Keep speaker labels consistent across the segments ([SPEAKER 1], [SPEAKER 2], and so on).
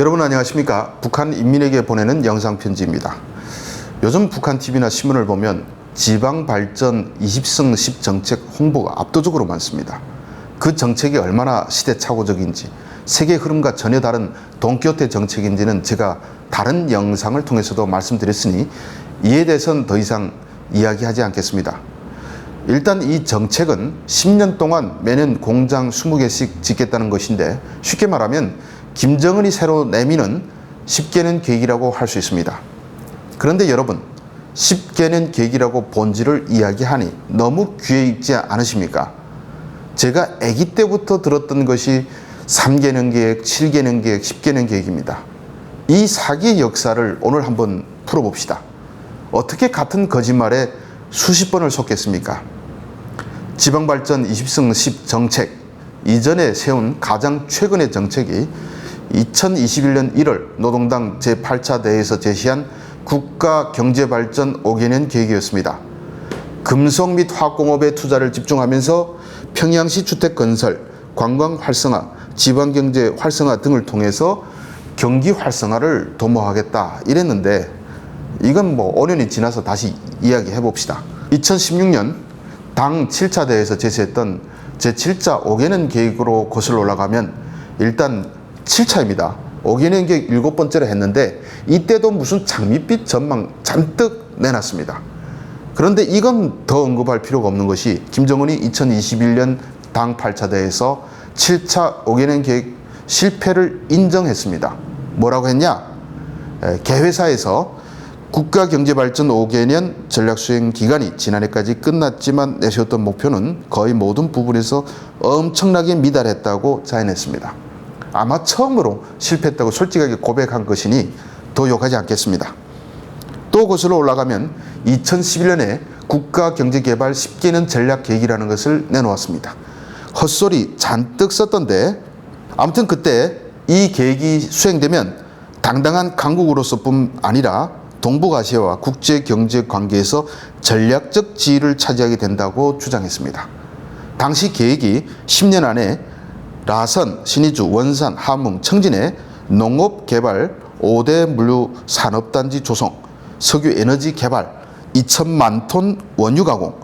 [SPEAKER 1] 여러분 안녕하십니까? 북한 인민에게 보내는 영상 편지입니다. 요즘 북한 TV나 신문을 보면 지방 발전 20성 10 정책 홍보가 압도적으로 많습니다. 그 정책이 얼마나 시대착오적인지 세계 흐름과 전혀 다른 동키호테 정책인지는 제가 다른 영상을 통해서도 말씀드렸으니 이에 대해서는 더 이상 이야기하지 않겠습니다. 일단 이 정책은 10년 동안 매년 공장 20개씩 짓겠다는 것인데 쉽게 말하면 김정은이 새로 내미는 10개는 계획이라고 할 수 있습니다. 그런데 여러분, 10개는 계획이라고 본질을 이야기하니 너무 귀에 익지 않으십니까? 제가 아기 때부터 들었던 것이 3개년 계획, 7개년 계획, 10개년 계획입니다. 이 사기의 역사를 오늘 한번 풀어봅시다. 어떻게 같은 거짓말에 수십 번을 속겠습니까? 지방발전 20성 10 정책 이전에 세운 가장 최근의 정책이 2021년 1월 노동당 제8차 대회에서 제시한 국가 경제 발전 5개년 계획이었습니다. 금속 및 화학공업에 투자를 집중하면서 평양시 주택 건설, 관광 활성화, 지방 경제 활성화 등을 통해서 경기 활성화를 도모하겠다 이랬는데 이건 뭐 5년이 지나서 다시 이야기해 봅시다. 2016년 당 7차 대회에서 제시했던 제7차 5개년 계획으로 거슬러 올라가면 일단 7차입니다. 5개년 계획 일곱 번째로 했는데 이때도 무슨 장밋빛 전망 잔뜩 내놨습니다. 그런데 이건 더 언급할 필요가 없는 것이 김정은이 2021년 당 8차 대회에서 7차 5개년 계획 실패를 인정했습니다. 뭐라고 했냐? 에, 개회사에서 국가경제발전 5개년 전략수행 기간이 지난해까지 끝났지만 내세웠던 목표는 거의 모든 부분에서 엄청나게 미달했다고 자인했습니다. 아마 처음으로 실패했다고 솔직하게 고백한 것이니 더 욕하지 않겠습니다. 또 거슬러 올라가면 2011년에 국가경제개발 10개년 전략 계획이라는 것을 내놓았습니다. 헛소리 잔뜩 썼던데 아무튼 그때 이 계획이 수행되면 당당한 강국으로서뿐 아니라 동북아시아와 국제 경제 관계에서 전략적 지위를 차지하게 된다고 주장했습니다. 당시 계획이 10년 안에 라선, 신의주, 원산, 함흥, 청진의 농업 개발 5대 물류 산업단지 조성, 석유 에너지 개발 2천만 톤 원유 가공,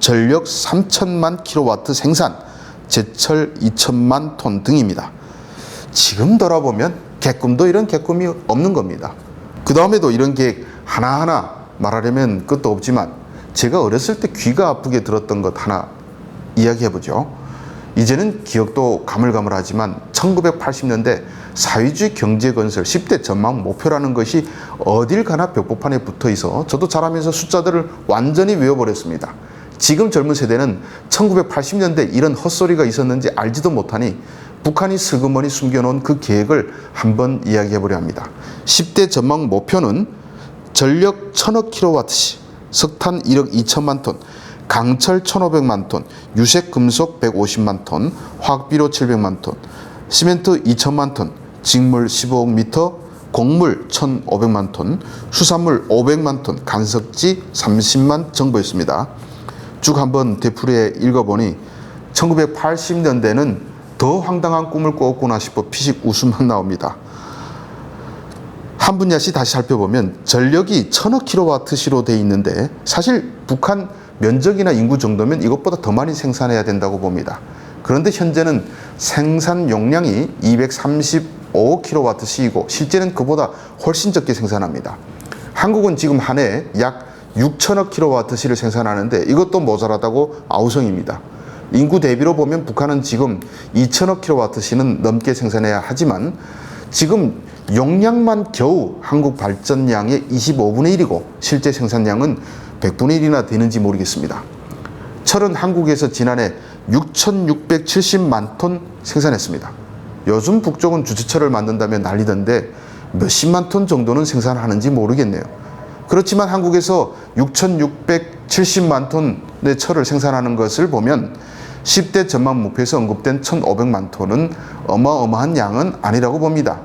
[SPEAKER 1] 전력 3천만 킬로와트 생산, 제철 2천만 톤 등입니다. 지금 돌아보면 개꿈도 이런 개꿈이 없는 겁니다. 그 다음에도 이런 계획 하나하나 말하려면 끝도 없지만 제가 어렸을 때 귀가 아프게 들었던 것 하나 이야기해보죠. 이제는 기억도 가물가물하지만 1980년대 사회주의 경제 건설 10대 전망 목표라는 것이 어딜 가나 벽보판에 붙어 있어 저도 자라면서 숫자들을 완전히 외워버렸습니다. 지금 젊은 세대는 1980년대 이런 헛소리가 있었는지 알지도 못하니 북한이 슬그머니 숨겨놓은 그 계획을 한번 이야기해보려 합니다. 10대 전망 목표는 전력 1000억 킬로와트시, 석탄 1억 2천만 톤, 강철 1,500만 톤, 유색 금속 150만 톤, 화학비료 700만 톤, 시멘트 2천만 톤, 직물 15억 미터, 곡물 1,500만 톤, 수산물 500만 톤, 간석지 30만 정보였습니다. 쭉 한번 되풀이해 읽어보니 1980년대는 더 황당한 꿈을 꾸었구나 싶어 피식 웃음만 나옵니다. 한 분야씩 다시 살펴보면 전력이 천억 킬로와트시로 돼 있는데 사실 북한 면적이나 인구 정도면 이것보다 더 많이 생산해야 된다고 봅니다. 그런데 현재는 생산 용량이 235 킬로와트시이고 실제는 그보다 훨씬 적게 생산합니다. 한국은 지금 한 해 약 6천억 킬로와트시를 생산하는데 이것도 모자라다고 아우성입니다. 인구 대비로 보면 북한은 지금 2천억 킬로와트시는 넘게 생산해야 하지만 지금 용량만 겨우 한국 발전량의 25분의 1이고 실제 생산량은 100분의 1이나 되는지 모르겠습니다. 철은 한국에서 지난해 6,670만 톤 생산했습니다. 요즘 북쪽은 주체철을 만든다면 난리던데 몇십만 톤 정도는 생산하는지 모르겠네요. 그렇지만 한국에서 6,670만 톤의 철을 생산하는 것을 보면 10대 전망 목표에서 언급된 1,500만 톤은 어마어마한 양은 아니라고 봅니다.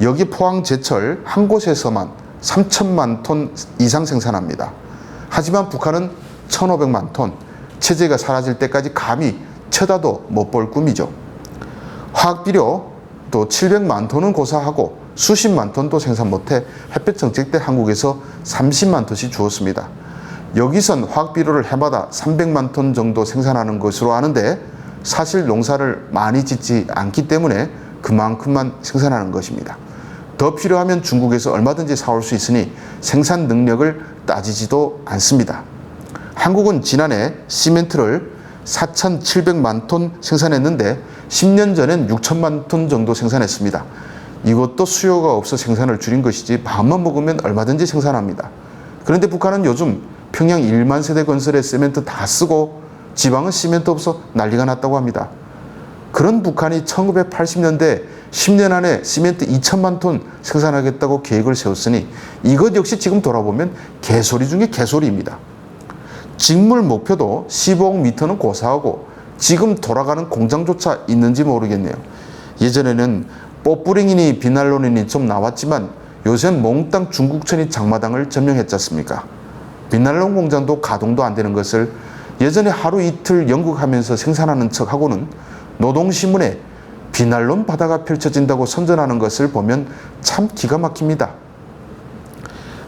[SPEAKER 1] 여기 포항 제철 한 곳에서만 3천만 톤 이상 생산합니다. 하지만 북한은 1,500만 톤, 체제가 사라질 때까지 감히 쳐다도 못 볼 꿈이죠. 화학비료 또 700만 톤은 고사하고 수십만 톤도 생산 못해 햇볕 정책 때 한국에서 30만 톤씩 주었습니다. 여기선 화학 비료를 해마다 300만 톤 정도 생산하는 것으로 아는데 사실 농사를 많이 짓지 않기 때문에 그만큼만 생산하는 것입니다. 더 필요하면 중국에서 얼마든지 사올 수 있으니 생산 능력을 따지지도 않습니다. 한국은 지난해 시멘트를 4,700만 톤 생산했는데 10년 전엔 6천만 톤 정도 생산했습니다. 이것도 수요가 없어 생산을 줄인 것이지 마음만 먹으면 얼마든지 생산합니다. 그런데 북한은 요즘 평양 1만 세대 건설에 시멘트 다 쓰고 지방은 시멘트 없어 난리가 났다고 합니다. 그런 북한이 1980년대 10년 안에 시멘트 2천만 톤 생산하겠다고 계획을 세웠으니 이것 역시 지금 돌아보면 개소리 중에 개소리입니다. 직물 목표도 15억 미터는 고사하고 지금 돌아가는 공장조차 있는지 모르겠네요. 예전에는 뽀뿌링이니 비날론이니 좀 나왔지만 요새는 몽땅 중국천이 장마당을 점령했지 않습니까? 비날론 공장도 가동도 안 되는 것을 예전에 하루 이틀 연극하면서 생산하는 척하고는 노동신문에 비날론 바다가 펼쳐진다고 선전하는 것을 보면 참 기가 막힙니다.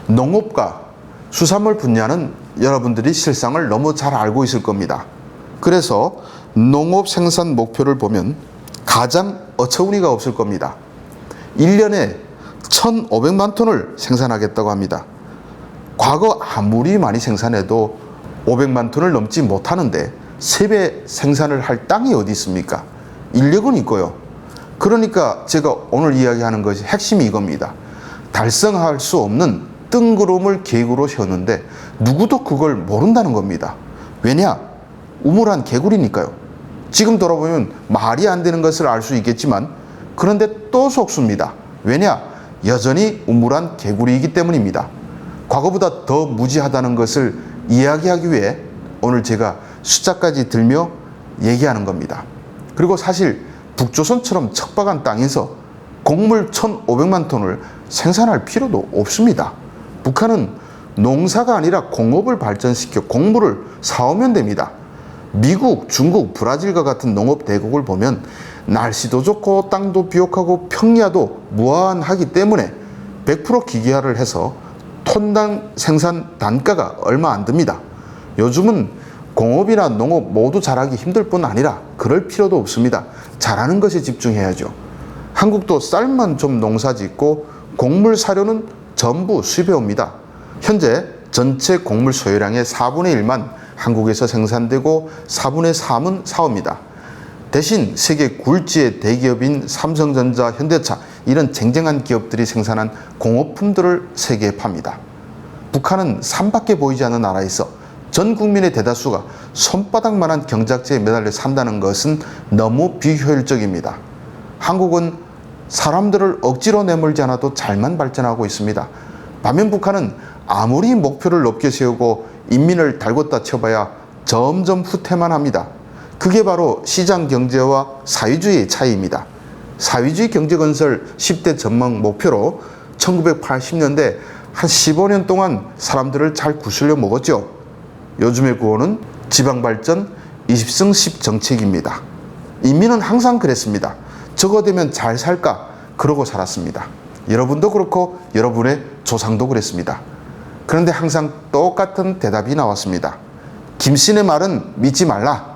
[SPEAKER 1] 농업과 수산물 분야는 여러분들이 실상을 너무 잘 알고 있을 겁니다. 그래서 농업 생산 목표를 보면 가장 어처구니가 없을 겁니다. 1년에 1,500만 톤을 생산하겠다고 합니다. 과거 아무리 많이 생산해도 500만 톤을 넘지 못하는데 3배 생산을 할 땅이 어디 있습니까? 인력은 있고요. 그러니까 제가 오늘 이야기하는 것이 핵심이 이겁니다. 달성할 수 없는 뜬구름을 계획으로 세웠는데 누구도 그걸 모른다는 겁니다. 왜냐? 우물한 개구리니까요. 지금 돌아보면 말이 안 되는 것을 알 수 있겠지만 그런데 또 속습니다. 왜냐? 여전히 우물한 개구리이기 때문입니다. 과거보다 더 무지하다는 것을 이야기하기 위해 오늘 제가 숫자까지 들며 얘기하는 겁니다. 그리고 사실 북조선처럼 척박한 땅에서 곡물 1,500만 톤을 생산할 필요도 없습니다. 북한은 농사가 아니라 공업을 발전시켜 곡물을 사오면 됩니다. 미국, 중국, 브라질과 같은 농업 대국을 보면 날씨도 좋고 땅도 비옥하고 평야도 무한하기 때문에 100% 기계화를 해서 톤당 생산 단가가 얼마 안 듭니다. 요즘은 공업이나 농업 모두 잘하기 힘들 뿐 아니라 그럴 필요도 없습니다. 잘하는 것에 집중해야죠. 한국도 쌀만 좀 농사 짓고 곡물 사료는 전부 수입해 옵니다. 현재 전체 곡물 소요량의 4분의 1만 한국에서 생산되고 4분의 3은 사옵니다. 대신 세계 굴지의 대기업인 삼성전자, 현대차 이런 쟁쟁한 기업들이 생산한 공업품들을 세계에 팝니다. 북한은 산밖에 보이지 않는 나라에서 전 국민의 대다수가 손바닥만한 경작지에 매달려 산다는 것은 너무 비효율적입니다. 한국은 사람들을 억지로 내몰지 않아도 잘만 발전하고 있습니다. 반면 북한은 아무리 목표를 높게 세우고 인민을 달궜다 쳐봐야 점점 후퇴만 합니다. 그게 바로 시장 경제와 사회주의의 차이입니다. 사회주의 경제 건설 10대 전망 목표로 1980년대 한 15년 동안 사람들을 잘 구슬려 먹었죠. 요즘의 구호는 지방 발전 20승 10 정책입니다. 인민은 항상 그랬습니다. 저거 되면 잘 살까? 그러고 살았습니다. 여러분도 그렇고 여러분의 조상도 그랬습니다. 그런데 항상 똑같은 대답이 나왔습니다. 김씨의 말은 믿지 말라.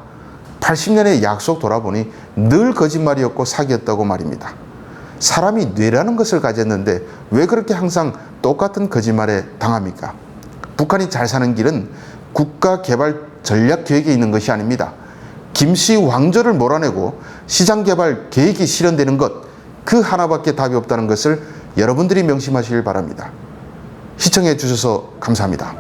[SPEAKER 1] 80년의 약속 돌아보니 늘 거짓말이었고 사기였다고 말입니다. 사람이 뇌라는 것을 가졌는데 왜 그렇게 항상 똑같은 거짓말에 당합니까? 북한이 잘 사는 길은 국가 개발 전략 계획에 있는 것이 아닙니다. 김씨 왕조를 몰아내고 시장 개발 계획이 실현되는 것 그 하나밖에 답이 없다는 것을 여러분들이 명심하시길 바랍니다. 시청해 주셔서 감사합니다.